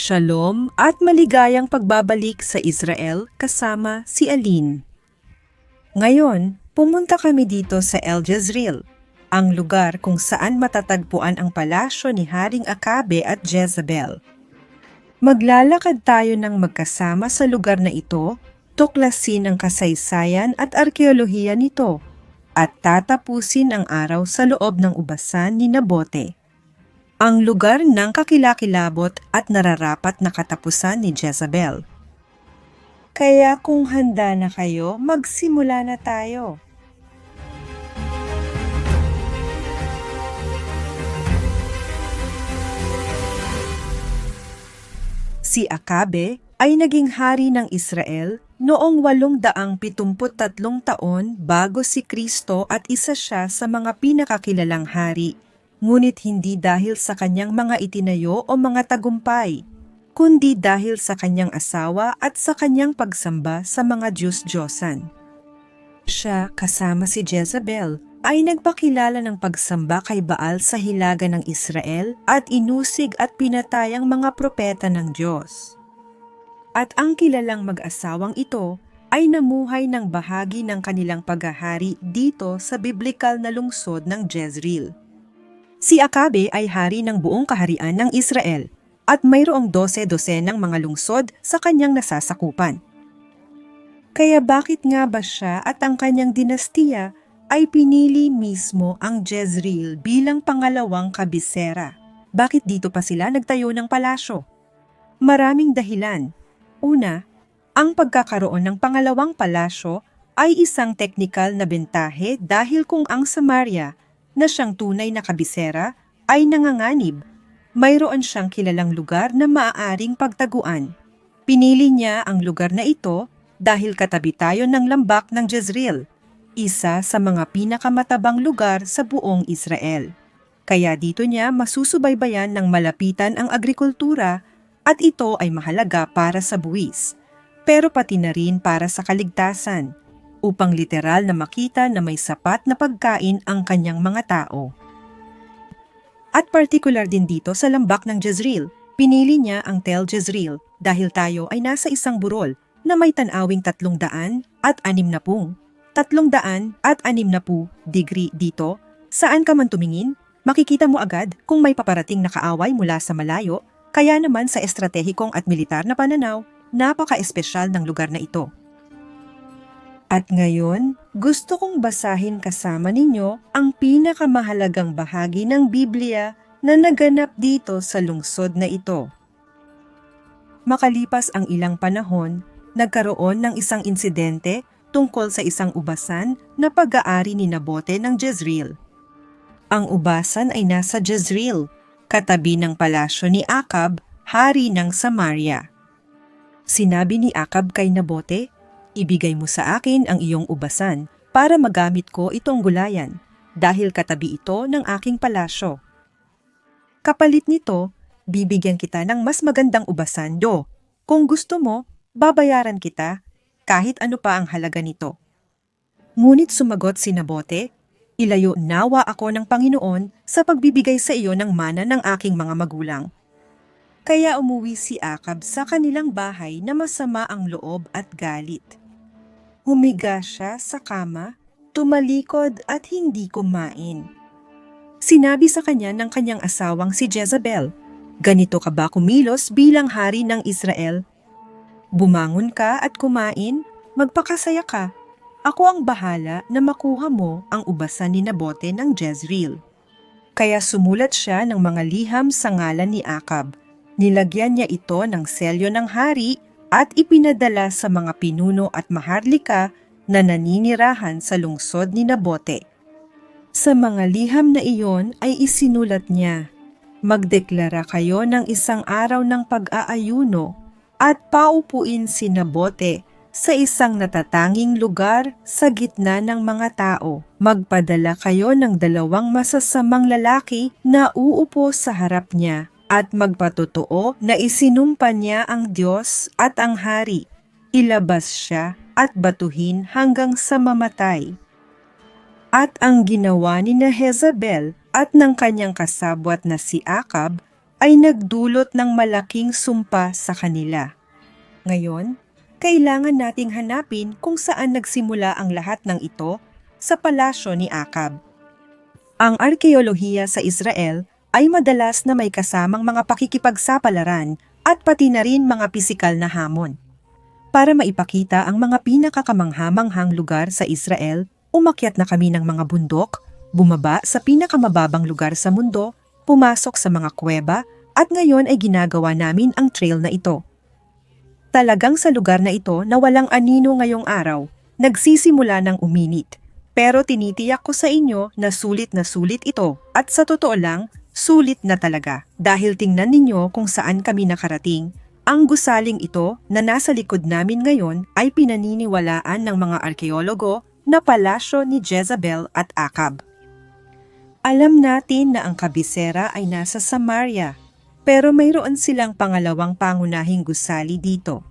Shalom at maligayang pagbabalik sa Israel kasama si Aline. Ngayon, pumunta kami dito sa El Jezreel, ang lugar kung saan matatagpuan ang palasyo ni Haring Akabe at Jezebel. Maglalakad tayo ng magkasama sa lugar na ito, tuklasin ang kasaysayan at arkeolohiya nito, at tatapusin ang araw sa loob ng ubasan ni Nabote ang lugar ng kakilakilabot at nararapat na katapusan ni Jezebel. Kaya kung handa na kayo, magsimula na tayo. Si Akabe ay naging hari ng Israel noong 873 taon bago si Kristo at isa siya sa mga pinakakilalang hari ngunit hindi dahil sa kanyang mga itinayo o mga tagumpay, kundi dahil sa kanyang asawa at sa kanyang pagsamba sa mga Diyos-Diyosan. Siya kasama si Jezebel ay nagpakilala ng pagsamba kay Baal sa hilaga ng Israel at inusig at pinatay ang mga propeta ng Diyos. At ang kilalang mag-asawang ito ay namuhay ng bahagi ng kanilang paghahari dito sa biblikal na lungsod ng Jezreel. Si Akabe ay hari ng buong kaharian ng Israel at mayroong dose-dosenang mga lungsod sa kanyang nasasakupan. Kaya bakit nga ba siya at ang kanyang dinastiya ay pinili mismo ang Jezreel bilang pangalawang kabisera? Bakit dito pa sila nagtayo ng palasyo? Maraming dahilan. Una, ang pagkakaroon ng pangalawang palasyo ay isang teknikal na bentahe dahil kung ang Samaria na siyang tunay na kabisera ay nanganganib. Mayroon siyang kilalang lugar na maaaring pagtaguan. Pinili niya ang lugar na ito dahil katabi tayo ng lambak ng Jezreel, isa sa mga pinakamatabang lugar sa buong Israel. Kaya dito niya masusubaybayan ng malapitan ang agrikultura at ito ay mahalaga para sa buwis, pero pati na rin para sa kaligtasan upang literal na makita na may sapat na pagkain ang kanyang mga tao. At partikular din dito sa lambak ng Jezreel, pinili niya ang Tel Jezreel dahil tayo ay nasa isang burol na may tanawing tatlong daan at anim na pung. Tatlong daan at anim na pu degree dito, saan ka man tumingin, makikita mo agad kung may paparating na kaaway mula sa malayo, kaya naman sa estratehikong at militar na pananaw, napaka-espesyal ng lugar na ito. At ngayon, gusto kong basahin kasama ninyo ang pinakamahalagang bahagi ng Biblia na naganap dito sa lungsod na ito. Makalipas ang ilang panahon, nagkaroon ng isang insidente tungkol sa isang ubasan na pag-aari ni Nabote ng Jezreel. Ang ubasan ay nasa Jezreel, katabi ng palasyo ni Akab, hari ng Samaria. Sinabi ni Akab kay Nabote, Ibigay mo sa akin ang iyong ubasan para magamit ko itong gulayan dahil katabi ito ng aking palasyo. Kapalit nito, bibigyan kita ng mas magandang ubasan do. Kung gusto mo, babayaran kita kahit ano pa ang halaga nito. Ngunit sumagot si Nabote, ilayo nawa ako ng Panginoon sa pagbibigay sa iyo ng mana ng aking mga magulang. Kaya umuwi si Akab sa kanilang bahay na masama ang loob at galit. Humiga siya sa kama, tumalikod at hindi kumain. Sinabi sa kanya ng kanyang asawang si Jezebel, Ganito ka ba kumilos bilang hari ng Israel? Bumangon ka at kumain, magpakasaya ka. Ako ang bahala na makuha mo ang ubasan ni Nabote ng Jezreel. Kaya sumulat siya ng mga liham sa ngalan ni Akab. Nilagyan niya ito ng selyo ng hari at ipinadala sa mga pinuno at maharlika na naninirahan sa lungsod ni Nabote. Sa mga liham na iyon ay isinulat niya, Magdeklara kayo ng isang araw ng pag-aayuno at paupuin si Nabote sa isang natatanging lugar sa gitna ng mga tao. Magpadala kayo ng dalawang masasamang lalaki na uupo sa harap niya at magpatotoo na isinumpa niya ang Diyos at ang hari. Ilabas siya at batuhin hanggang sa mamatay. At ang ginawa ni na Jezebel at ng kanyang kasabwat na si Akab ay nagdulot ng malaking sumpa sa kanila. Ngayon, kailangan nating hanapin kung saan nagsimula ang lahat ng ito sa palasyo ni Akab. Ang arkeolohiya sa Israel ay madalas na may kasamang mga pakikipagsapalaran at pati na rin mga pisikal na hamon. Para maipakita ang mga pinakakamanghamanghang lugar sa Israel, umakyat na kami ng mga bundok, bumaba sa pinakamababang lugar sa mundo, pumasok sa mga kuweba, at ngayon ay ginagawa namin ang trail na ito. Talagang sa lugar na ito na walang anino ngayong araw, nagsisimula ng uminit. Pero tinitiyak ko sa inyo na sulit na sulit ito at sa totoo lang, sulit na talaga. Dahil tingnan ninyo kung saan kami nakarating. Ang gusaling ito na nasa likod namin ngayon ay pinaniniwalaan ng mga arkeologo na palasyo ni Jezebel at Akab. Alam natin na ang kabisera ay nasa Samaria, pero mayroon silang pangalawang pangunahing gusali dito.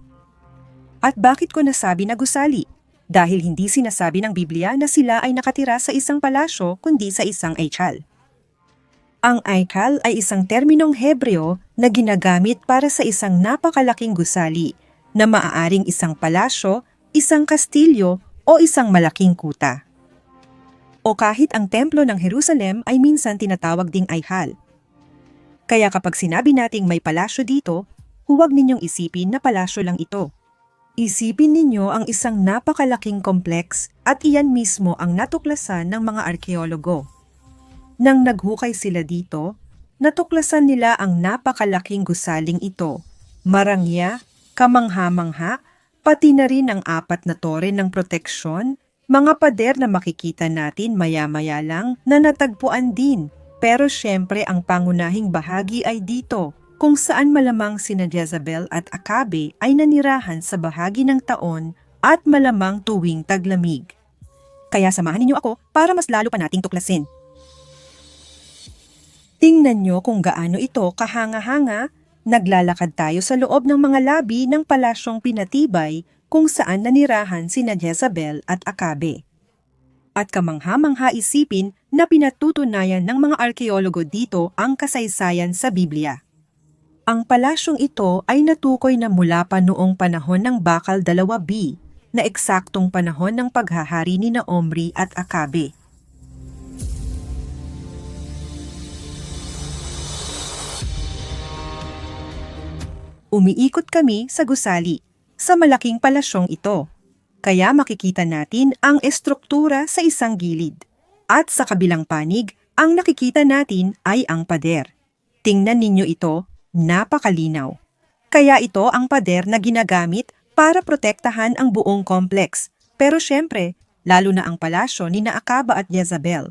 At bakit ko nasabi na gusali? Dahil hindi sinasabi ng Biblia na sila ay nakatira sa isang palasyo kundi sa isang eichal. Ang aikal ay isang terminong Hebreo na ginagamit para sa isang napakalaking gusali na maaaring isang palasyo, isang kastilyo o isang malaking kuta. O kahit ang templo ng Jerusalem ay minsan tinatawag ding Aihal. Kaya kapag sinabi nating may palasyo dito, huwag ninyong isipin na palasyo lang ito. Isipin ninyo ang isang napakalaking kompleks at iyan mismo ang natuklasan ng mga arkeologo. Nang naghukay sila dito, natuklasan nila ang napakalaking gusaling ito. Marangya, kamangha-mangha, pati na rin ang apat na tore ng proteksyon, mga pader na makikita natin maya-maya lang na natagpuan din. Pero syempre ang pangunahing bahagi ay dito, kung saan malamang sina Jezebel at Akabe ay nanirahan sa bahagi ng taon at malamang tuwing taglamig. Kaya samahan ninyo ako para mas lalo pa nating tuklasin. Tingnan nyo kung gaano ito kahanga-hanga, naglalakad tayo sa loob ng mga labi ng palasyong pinatibay kung saan nanirahan sina Jezebel at Akabe. At kamangha-mangha isipin na pinatutunayan ng mga arkeologo dito ang kasaysayan sa Biblia. Ang palasyong ito ay natukoy na mula pa noong panahon ng Bakal 2B na eksaktong panahon ng paghahari ni na Omri at Akabe. Umiikot kami sa gusali sa malaking palasyong ito. Kaya makikita natin ang estruktura sa isang gilid. At sa kabilang panig, ang nakikita natin ay ang pader. Tingnan ninyo ito, napakalinaw. Kaya ito ang pader na ginagamit para protektahan ang buong complex. Pero syempre, lalo na ang palasyo ni Naakaba at Jezabel.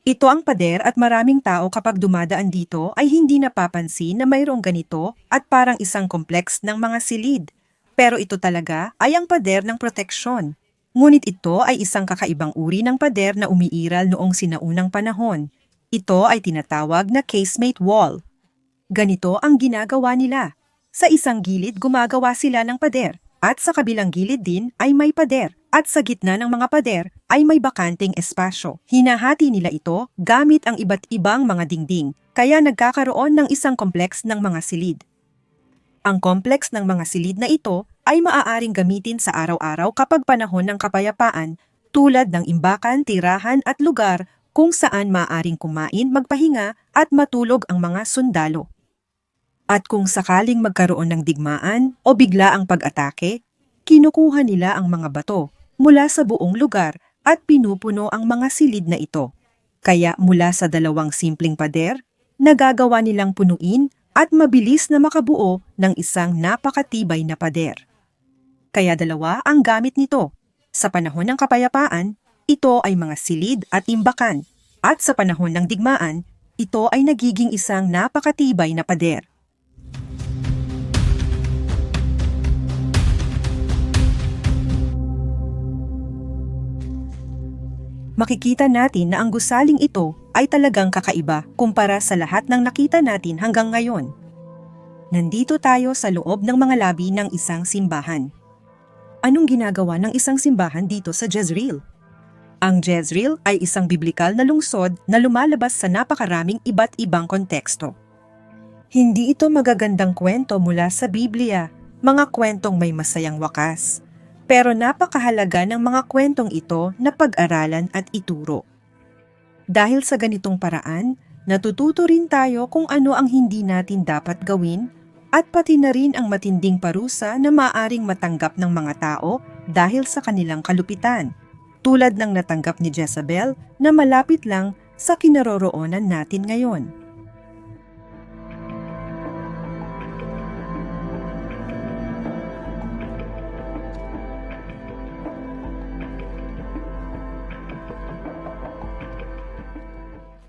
Ito ang pader at maraming tao kapag dumadaan dito ay hindi napapansin na mayroong ganito at parang isang kompleks ng mga silid. Pero ito talaga ay ang pader ng proteksyon. Ngunit ito ay isang kakaibang uri ng pader na umiiral noong sinaunang panahon. Ito ay tinatawag na casemate wall. Ganito ang ginagawa nila. Sa isang gilid gumagawa sila ng pader at sa kabilang gilid din ay may pader at sa gitna ng mga pader ay may bakanting espasyo. Hinahati nila ito gamit ang iba't ibang mga dingding, kaya nagkakaroon ng isang kompleks ng mga silid. Ang kompleks ng mga silid na ito ay maaaring gamitin sa araw-araw kapag panahon ng kapayapaan tulad ng imbakan, tirahan at lugar kung saan maaaring kumain, magpahinga at matulog ang mga sundalo. At kung sakaling magkaroon ng digmaan o bigla ang pag-atake, kinukuha nila ang mga bato mula sa buong lugar at pinupuno ang mga silid na ito. Kaya mula sa dalawang simpleng pader, nagagawa nilang punuin at mabilis na makabuo ng isang napakatibay na pader. Kaya dalawa ang gamit nito. Sa panahon ng kapayapaan, ito ay mga silid at imbakan. At sa panahon ng digmaan, ito ay nagiging isang napakatibay na pader. Makikita natin na ang gusaling ito ay talagang kakaiba kumpara sa lahat ng nakita natin hanggang ngayon. Nandito tayo sa loob ng mga labi ng isang simbahan. Anong ginagawa ng isang simbahan dito sa Jezreel? Ang Jezreel ay isang biblikal na lungsod na lumalabas sa napakaraming iba't ibang konteksto. Hindi ito magagandang kwento mula sa Biblia, mga kwentong may masayang wakas. Pero napakahalaga ng mga kwentong ito na pag-aralan at ituro. Dahil sa ganitong paraan, natututo rin tayo kung ano ang hindi natin dapat gawin at pati na rin ang matinding parusa na maaring matanggap ng mga tao dahil sa kanilang kalupitan. Tulad ng natanggap ni Jezebel na malapit lang sa kinaroroonan natin ngayon.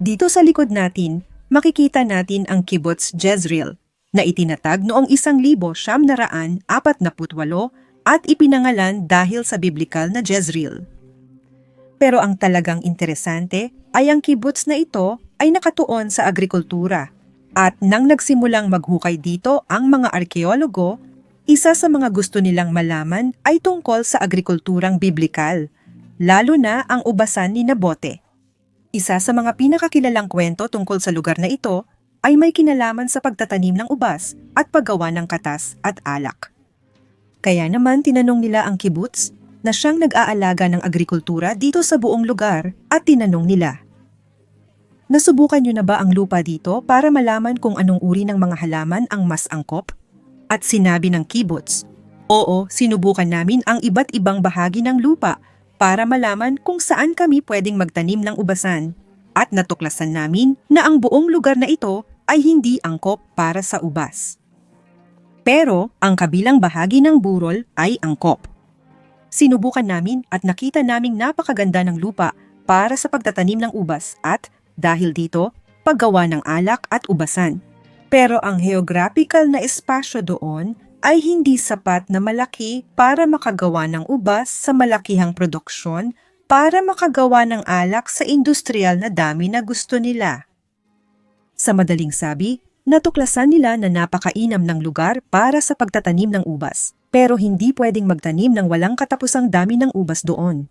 Dito sa likod natin, makikita natin ang kibbutz Jezreel na itinatag noong isang libo siyam naraan apat na putwalo at ipinangalan dahil sa biblikal na Jezreel. Pero ang talagang interesante ay ang kibbutz na ito ay nakatuon sa agrikultura. At nang nagsimulang maghukay dito ang mga arkeologo, isa sa mga gusto nilang malaman ay tungkol sa agrikulturang biblikal, lalo na ang ubasan ni Nabote. Isa sa mga pinakakilalang kwento tungkol sa lugar na ito ay may kinalaman sa pagtatanim ng ubas at paggawa ng katas at alak. Kaya naman tinanong nila ang kibbutz na siyang nag-aalaga ng agrikultura dito sa buong lugar at tinanong nila. Nasubukan niyo na ba ang lupa dito para malaman kung anong uri ng mga halaman ang mas angkop? At sinabi ng kibbutz, Oo, sinubukan namin ang iba't ibang bahagi ng lupa para malaman kung saan kami pwedeng magtanim ng ubasan at natuklasan namin na ang buong lugar na ito ay hindi angkop para sa ubas. Pero ang kabilang bahagi ng burol ay angkop. Sinubukan namin at nakita naming napakaganda ng lupa para sa pagtatanim ng ubas at, dahil dito, paggawa ng alak at ubasan. Pero ang geographical na espasyo doon ay hindi sapat na malaki para makagawa ng ubas sa malakihang produksyon para makagawa ng alak sa industrial na dami na gusto nila. Sa madaling sabi, natuklasan nila na napakainam ng lugar para sa pagtatanim ng ubas, pero hindi pwedeng magtanim ng walang katapusang dami ng ubas doon.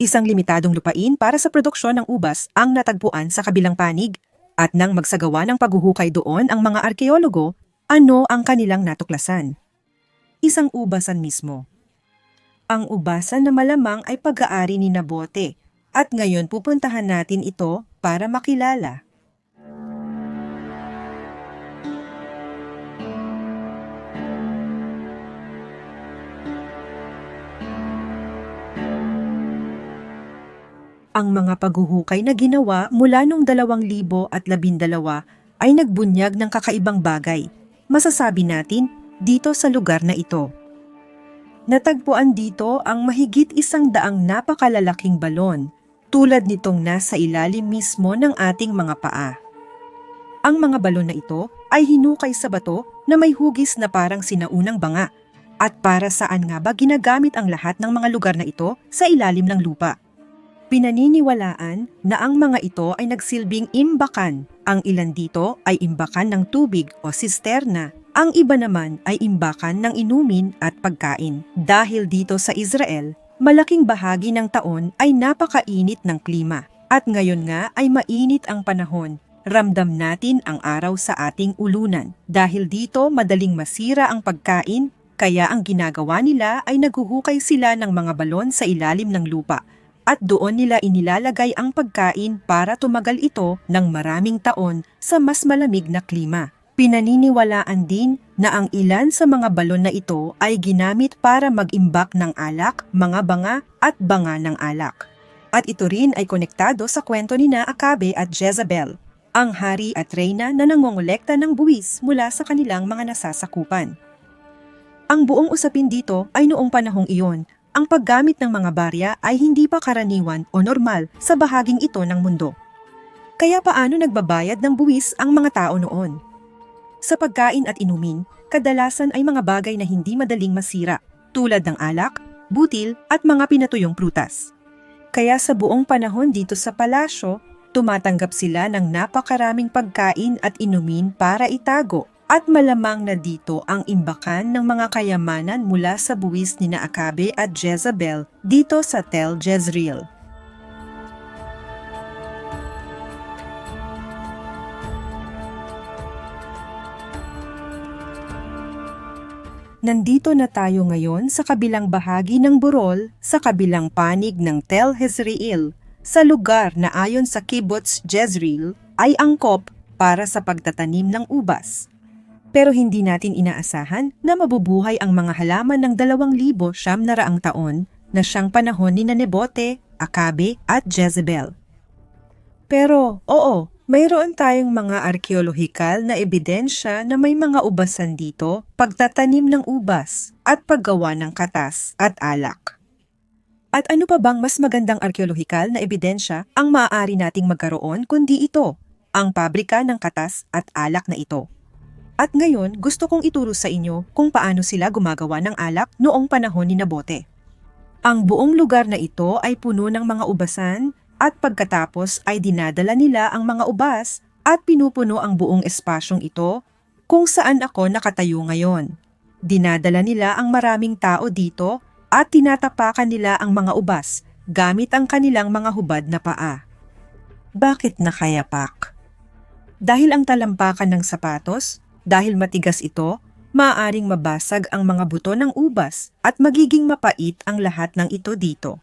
Isang limitadong lupain para sa produksyon ng ubas ang natagpuan sa kabilang panig, at nang magsagawa ng paghuhukay doon ang mga arkeologo, ano ang kanilang natuklasan? Isang ubasan mismo. Ang ubasan na malamang ay pag-aari ni Nabote at ngayon pupuntahan natin ito para makilala. Ang mga paghuhukay na ginawa mula noong 2012 ay nagbunyag ng kakaibang bagay masasabi natin dito sa lugar na ito. Natagpuan dito ang mahigit isang daang napakalalaking balon tulad nitong nasa ilalim mismo ng ating mga paa. Ang mga balon na ito ay hinukay sa bato na may hugis na parang sinaunang banga at para saan nga ba ginagamit ang lahat ng mga lugar na ito sa ilalim ng lupa. Pinaniniwalaan na ang mga ito ay nagsilbing imbakan ang ilan dito ay imbakan ng tubig o sisterna, ang iba naman ay imbakan ng inumin at pagkain. Dahil dito sa Israel, malaking bahagi ng taon ay napakainit ng klima. At ngayon nga ay mainit ang panahon. Ramdam natin ang araw sa ating ulunan. Dahil dito madaling masira ang pagkain, kaya ang ginagawa nila ay naguhukay sila ng mga balon sa ilalim ng lupa at doon nila inilalagay ang pagkain para tumagal ito ng maraming taon sa mas malamig na klima. Pinaniniwalaan din na ang ilan sa mga balon na ito ay ginamit para mag-imbak ng alak, mga banga at banga ng alak. At ito rin ay konektado sa kwento ni na at Jezebel, ang hari at reyna na nangongolekta ng buwis mula sa kanilang mga nasasakupan. Ang buong usapin dito ay noong panahong iyon ang paggamit ng mga barya ay hindi pa karaniwan o normal sa bahaging ito ng mundo. Kaya paano nagbabayad ng buwis ang mga tao noon? Sa pagkain at inumin, kadalasan ay mga bagay na hindi madaling masira, tulad ng alak, butil at mga pinatuyong prutas. Kaya sa buong panahon dito sa palasyo, tumatanggap sila ng napakaraming pagkain at inumin para itago at malamang na dito ang imbakan ng mga kayamanan mula sa buwis ni Akabe at Jezebel dito sa Tel Jezreel. Nandito na tayo ngayon sa kabilang bahagi ng Burol, sa kabilang panig ng Tel Jezreel, sa lugar na ayon sa Kibbutz Jezreel ay angkop para sa pagtatanim ng ubas. Pero hindi natin inaasahan na mabubuhay ang mga halaman ng 2,000 siyam na raang taon na siyang panahon ni Nebote, Akabe at Jezebel. Pero oo, mayroon tayong mga arkeolohikal na ebidensya na may mga ubasan dito, pagtatanim ng ubas at paggawa ng katas at alak. At ano pa bang mas magandang arkeolohikal na ebidensya ang maaari nating magkaroon kundi ito, ang pabrika ng katas at alak na ito. At ngayon, gusto kong ituro sa inyo kung paano sila gumagawa ng alak noong panahon ni Nabote. Ang buong lugar na ito ay puno ng mga ubasan at pagkatapos ay dinadala nila ang mga ubas at pinupuno ang buong espasyong ito kung saan ako nakatayo ngayon. Dinadala nila ang maraming tao dito at tinatapakan nila ang mga ubas gamit ang kanilang mga hubad na paa. Bakit nakayapak? Dahil ang talampakan ng sapatos, dahil matigas ito, maaaring mabasag ang mga buto ng ubas at magiging mapait ang lahat ng ito dito.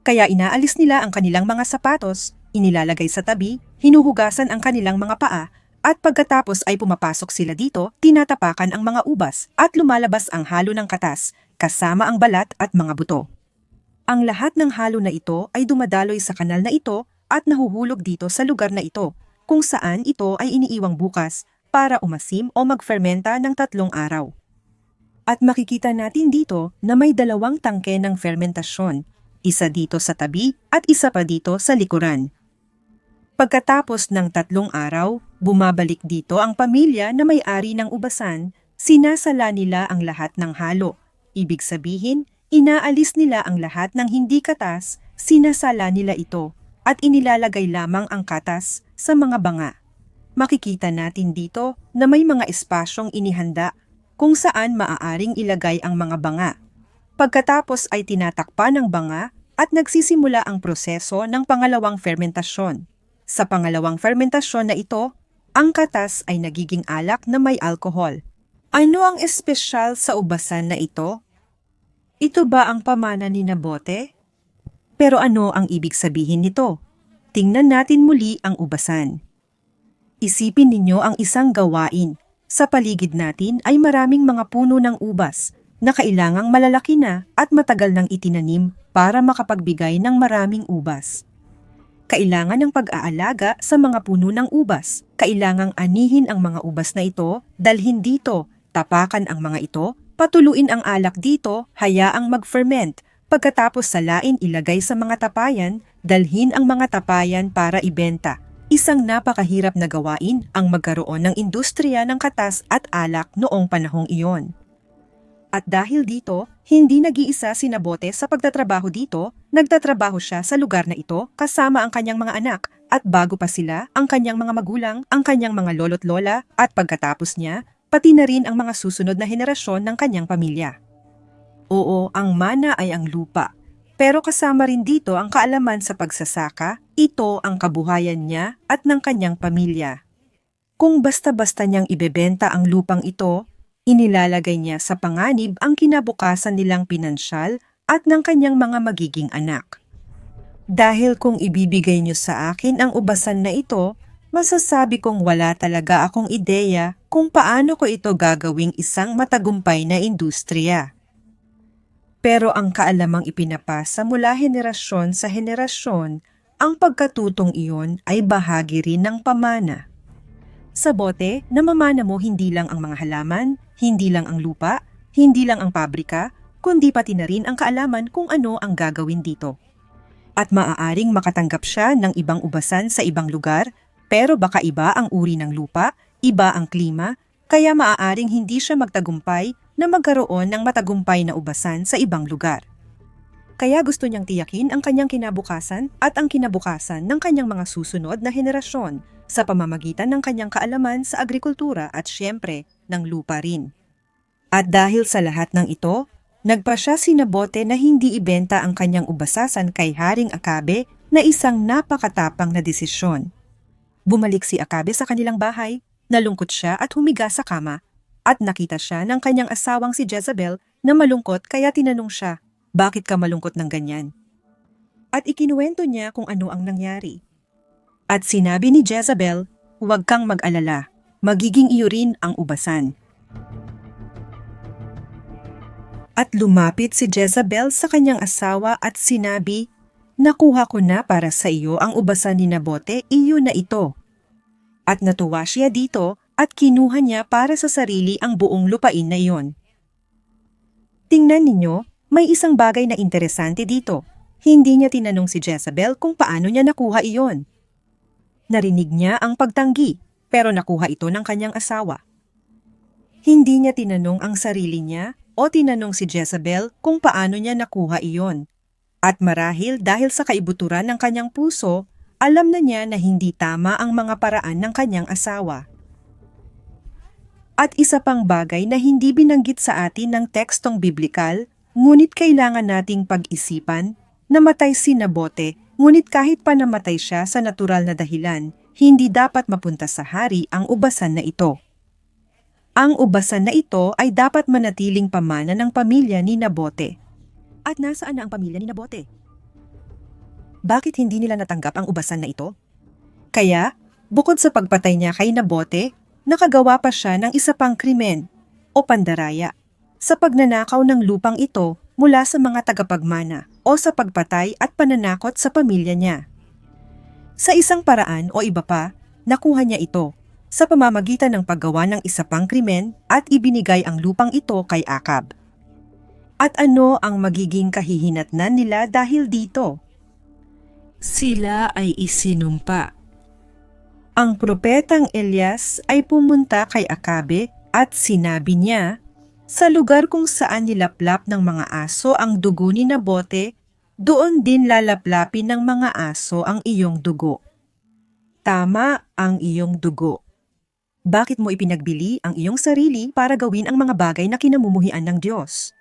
Kaya inaalis nila ang kanilang mga sapatos, inilalagay sa tabi, hinuhugasan ang kanilang mga paa, at pagkatapos ay pumapasok sila dito, tinatapakan ang mga ubas at lumalabas ang halo ng katas, kasama ang balat at mga buto. Ang lahat ng halo na ito ay dumadaloy sa kanal na ito at nahuhulog dito sa lugar na ito, kung saan ito ay iniiwang bukas para umasim o magfermenta ng tatlong araw. At makikita natin dito na may dalawang tangke ng fermentasyon isa dito sa tabi at isa pa dito sa likuran. Pagkatapos ng tatlong araw, bumabalik dito ang pamilya na may-ari ng ubasan, sinasala nila ang lahat ng halo. Ibig sabihin, inaalis nila ang lahat ng hindi katas, sinasala nila ito, at inilalagay lamang ang katas sa mga banga. Makikita natin dito na may mga espasyong inihanda kung saan maaaring ilagay ang mga banga Pagkatapos ay tinatakpan ng banga at nagsisimula ang proseso ng pangalawang fermentasyon. Sa pangalawang fermentasyon na ito, ang katas ay nagiging alak na may alkohol. Ano ang espesyal sa ubasan na ito? Ito ba ang pamana ni Nabote? Pero ano ang ibig sabihin nito? Tingnan natin muli ang ubasan. Isipin ninyo ang isang gawain. Sa paligid natin ay maraming mga puno ng ubas na kailangang malalaki na at matagal nang itinanim para makapagbigay ng maraming ubas. Kailangan ng pag-aalaga sa mga puno ng ubas. Kailangang anihin ang mga ubas na ito, dalhin dito, tapakan ang mga ito, patuluin ang alak dito, hayaang mag-ferment, pagkatapos salain ilagay sa mga tapayan, dalhin ang mga tapayan para ibenta. Isang napakahirap na gawain ang magkaroon ng industriya ng katas at alak noong panahong iyon. At dahil dito, hindi nag-iisa si Nabote sa pagtatrabaho dito, nagtatrabaho siya sa lugar na ito kasama ang kanyang mga anak at bago pa sila, ang kanyang mga magulang, ang kanyang mga lolo't lola at pagkatapos niya, pati na rin ang mga susunod na henerasyon ng kanyang pamilya. Oo, ang mana ay ang lupa. Pero kasama rin dito ang kaalaman sa pagsasaka, ito ang kabuhayan niya at ng kanyang pamilya. Kung basta-basta niyang ibebenta ang lupang ito, Inilalagay niya sa panganib ang kinabukasan nilang pinansyal at ng kanyang mga magiging anak. Dahil kung ibibigay niyo sa akin ang ubasan na ito, masasabi kong wala talaga akong ideya kung paano ko ito gagawing isang matagumpay na industriya. Pero ang kaalamang ipinapasa mula henerasyon sa henerasyon, ang pagkatutong iyon ay bahagi rin ng pamana. Sa bote, namamana mo hindi lang ang mga halaman, hindi lang ang lupa, hindi lang ang pabrika, kundi pati na rin ang kaalaman kung ano ang gagawin dito. At maaaring makatanggap siya ng ibang ubasan sa ibang lugar, pero baka iba ang uri ng lupa, iba ang klima, kaya maaaring hindi siya magtagumpay na magkaroon ng matagumpay na ubasan sa ibang lugar. Kaya gusto niyang tiyakin ang kanyang kinabukasan at ang kinabukasan ng kanyang mga susunod na henerasyon sa pamamagitan ng kanyang kaalaman sa agrikultura at siyempre ng lupa rin. At dahil sa lahat ng ito, nagpa siya sinabote na hindi ibenta ang kanyang ubasasan kay Haring Akabe na isang napakatapang na desisyon. Bumalik si Akabe sa kanilang bahay, nalungkot siya at humiga sa kama. At nakita siya ng kanyang asawang si Jezebel na malungkot kaya tinanong siya, bakit ka malungkot ng ganyan? At ikinuwento niya kung ano ang nangyari. At sinabi ni Jezebel, huwag kang mag-alala, magiging iyo rin ang ubasan. At lumapit si Jezebel sa kanyang asawa at sinabi, Nakuha ko na para sa iyo ang ubasan ni Nabote, iyo na ito. At natuwa siya dito at kinuha niya para sa sarili ang buong lupain na iyon. Tingnan ninyo, may isang bagay na interesante dito. Hindi niya tinanong si Jezebel kung paano niya nakuha iyon. Narinig niya ang pagtanggi, pero nakuha ito ng kanyang asawa. Hindi niya tinanong ang sarili niya o tinanong si Jezebel kung paano niya nakuha iyon. At marahil dahil sa kaibuturan ng kanyang puso, alam na niya na hindi tama ang mga paraan ng kanyang asawa. At isa pang bagay na hindi binanggit sa atin ng tekstong biblikal, ngunit kailangan nating pag-isipan, namatay si Nabote, ngunit kahit pa namatay siya sa natural na dahilan, hindi dapat mapunta sa hari ang ubasan na ito. Ang ubasan na ito ay dapat manatiling pamana ng pamilya ni Nabote. At nasaan na ang pamilya ni Nabote? Bakit hindi nila natanggap ang ubasan na ito? Kaya, bukod sa pagpatay niya kay Nabote, nakagawa pa siya ng isa pang krimen o pandaraya sa pagnanakaw ng lupang ito mula sa mga tagapagmana o sa pagpatay at pananakot sa pamilya niya. Sa isang paraan o iba pa, nakuha niya ito sa pamamagitan ng paggawa ng isa pang krimen at ibinigay ang lupang ito kay Akab. At ano ang magiging kahihinatnan nila dahil dito? Sila ay isinumpa. Ang propetang Elias ay pumunta kay Akabe at sinabi niya, Sa lugar kung saan nilaplap ng mga aso ang dugo ni Nabote, doon din lalaplapin ng mga aso ang iyong dugo. Tama ang iyong dugo. Bakit mo ipinagbili ang iyong sarili para gawin ang mga bagay na kinamumuhian ng Diyos?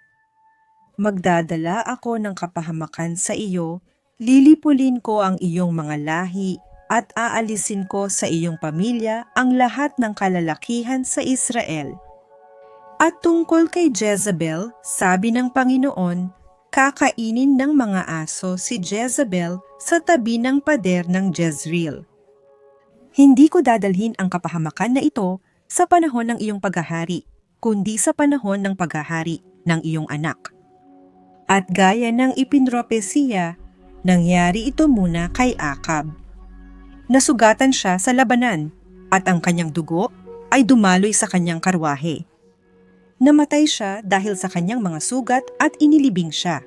Magdadala ako ng kapahamakan sa iyo, lilipulin ko ang iyong mga lahi, at aalisin ko sa iyong pamilya ang lahat ng kalalakihan sa Israel. At tungkol kay Jezebel, sabi ng Panginoon, kakainin ng mga aso si Jezebel sa tabi ng pader ng Jezreel. Hindi ko dadalhin ang kapahamakan na ito sa panahon ng iyong paghahari, kundi sa panahon ng paghahari ng iyong anak. At gaya ng ipinropesiya, nangyari ito muna kay Akab. Nasugatan siya sa labanan at ang kanyang dugo ay dumaloy sa kanyang karwahe. Namatay siya dahil sa kanyang mga sugat at inilibing siya.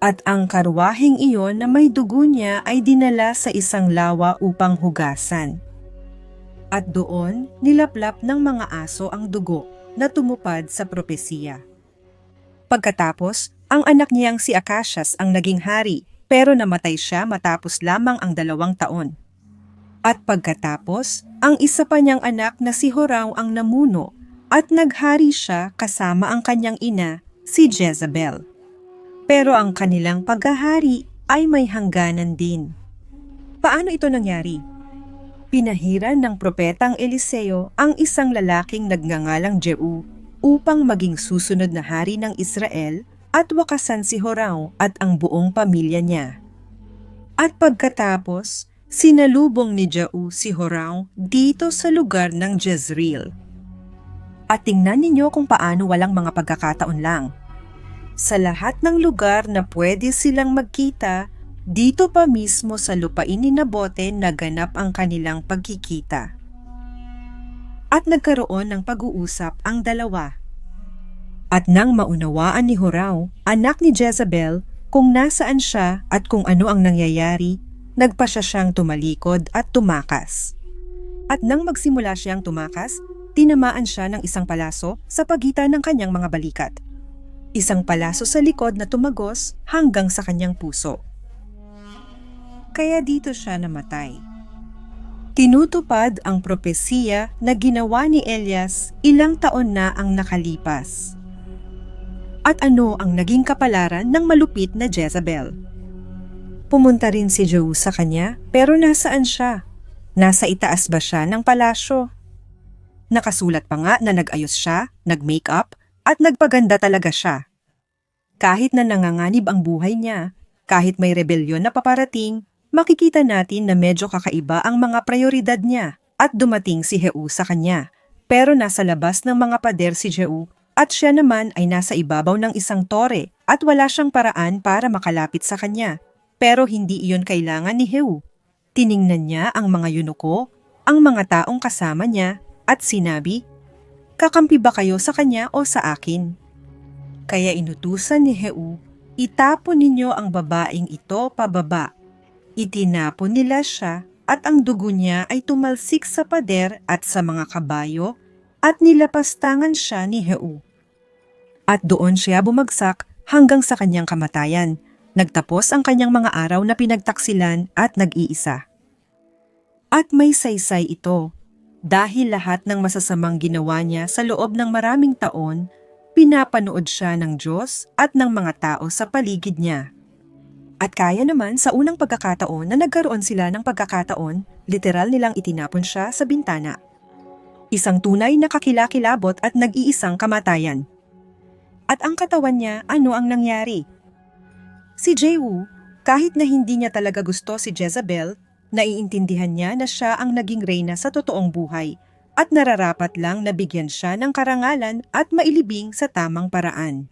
At ang karwaheng iyon na may dugo niya ay dinala sa isang lawa upang hugasan. At doon nilaplap ng mga aso ang dugo na tumupad sa propesiya. Pagkatapos, ang anak niyang si Akashas ang naging hari pero namatay siya matapos lamang ang dalawang taon. At pagkatapos, ang isa pa niyang anak na si Horaw ang namuno at naghari siya kasama ang kanyang ina, si Jezebel. Pero ang kanilang paghahari ay may hangganan din. Paano ito nangyari? Pinahiran ng propetang Eliseo ang isang lalaking nagngangalang Jehu upang maging susunod na hari ng Israel at wakasan si Horaw at ang buong pamilya niya. At pagkatapos, sinalubong ni Jau si Horaw dito sa lugar ng Jezreel. At tingnan ninyo kung paano walang mga pagkakataon lang. Sa lahat ng lugar na pwede silang magkita, dito pa mismo sa lupain ni Nabote naganap ang kanilang pagkikita. At nagkaroon ng pag-uusap ang dalawa. At nang maunawaan ni Horaw, anak ni Jezebel, kung nasaan siya at kung ano ang nangyayari, nagpa siya siyang tumalikod at tumakas. At nang magsimula siyang tumakas, tinamaan siya ng isang palaso sa pagitan ng kanyang mga balikat. Isang palaso sa likod na tumagos hanggang sa kanyang puso. Kaya dito siya namatay. Tinutupad ang propesiya na ginawa ni Elias ilang taon na ang nakalipas. At ano ang naging kapalaran ng malupit na Jezebel? Pumunta rin si Joe sa kanya pero nasaan siya? Nasa itaas ba siya ng palasyo? Nakasulat pa nga na nag-ayos siya, nag-makeup, at nagpaganda talaga siya. Kahit na nanganganib ang buhay niya, kahit may rebelyon na paparating, makikita natin na medyo kakaiba ang mga prioridad niya at dumating si Jehu sa kanya. Pero nasa labas ng mga pader si Jehu at siya naman ay nasa ibabaw ng isang tore at wala siyang paraan para makalapit sa kanya. Pero hindi iyon kailangan ni Jehu. Tiningnan niya ang mga yunuko, ang mga taong kasama niya at sinabi, Kakampi ba kayo sa kanya o sa akin? Kaya inutusan ni Jehu, itapon ninyo ang babaeng ito pababa. Itinapon nila siya at ang dugo niya ay tumalsik sa pader at sa mga kabayo at nilapastangan siya ni Jehu. At doon siya bumagsak hanggang sa kanyang kamatayan. Nagtapos ang kanyang mga araw na pinagtaksilan at nag-iisa. At may saysay ito. Dahil lahat ng masasamang ginawa niya sa loob ng maraming taon, pinapanood siya ng Diyos at ng mga tao sa paligid niya. At kaya naman sa unang pagkakataon na nagkaroon sila ng pagkakataon, literal nilang itinapon siya sa bintana. Isang tunay na kakilakilabot at nag-iisang kamatayan. At ang katawan niya, ano ang nangyari? Si Jehu, kahit na hindi niya talaga gusto si Jezebel, naiintindihan niya na siya ang naging reyna sa totoong buhay at nararapat lang na bigyan siya ng karangalan at mailibing sa tamang paraan.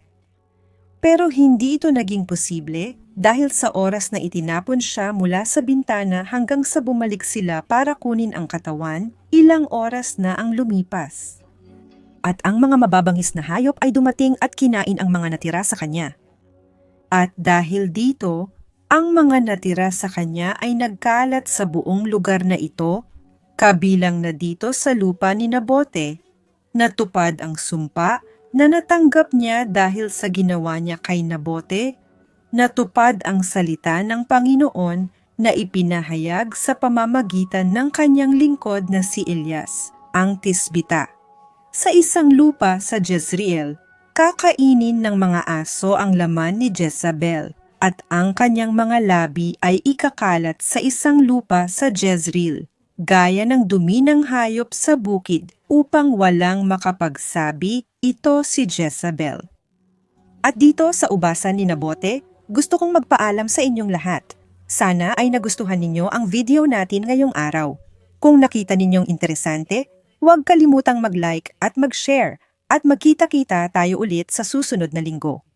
Pero hindi ito naging posible dahil sa oras na itinapon siya mula sa bintana hanggang sa bumalik sila para kunin ang katawan, ilang oras na ang lumipas. At ang mga mababangis na hayop ay dumating at kinain ang mga natira sa kanya. At dahil dito, ang mga natira sa kanya ay nagkalat sa buong lugar na ito, kabilang na dito sa lupa ni Nabote, natupad ang sumpa na natanggap niya dahil sa ginawa niya kay Nabote, natupad ang salita ng Panginoon na ipinahayag sa pamamagitan ng kanyang lingkod na si Elias, ang Tisbita. Sa isang lupa sa Jezreel, kakainin ng mga aso ang laman ni Jezabel at ang kanyang mga labi ay ikakalat sa isang lupa sa Jezreel, gaya ng dumi ng hayop sa bukid upang walang makapagsabi ito si Jezabel. At dito sa ubasan ni Nabote, gusto kong magpaalam sa inyong lahat. Sana ay nagustuhan ninyo ang video natin ngayong araw. Kung nakita ninyong interesante, huwag kalimutang mag-like at mag-share at magkita-kita tayo ulit sa susunod na linggo.